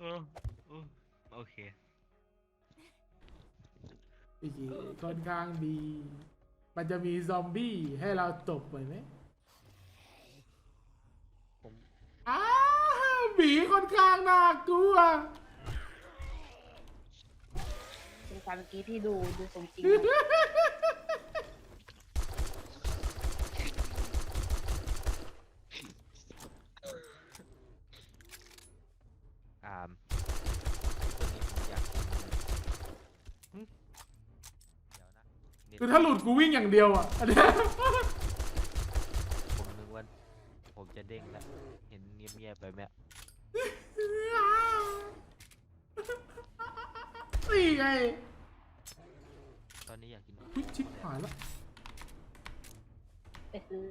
เออเออโอเค อีกค่อนข้างดี มันจะมีซอมบี้ให้เราตบไปไหมผม อ้าวหมีค่อนข้างน่ากลัว เป็นการเมื่อกี้ที่ดูดูสมจริง อ่ามตัวนี้ผมอยากกินหึเดี๋ยวนะเน็ตคือถ้าหลุดกูวิ่งอย่างเดียวอะอันเนี้ยผมนึกว่าผมจะเด้งแล้ว เห็นเงียบๆไปไหมนี่ไงตอนนี้อยากกินวิชิบหายแล้วไปซื้อ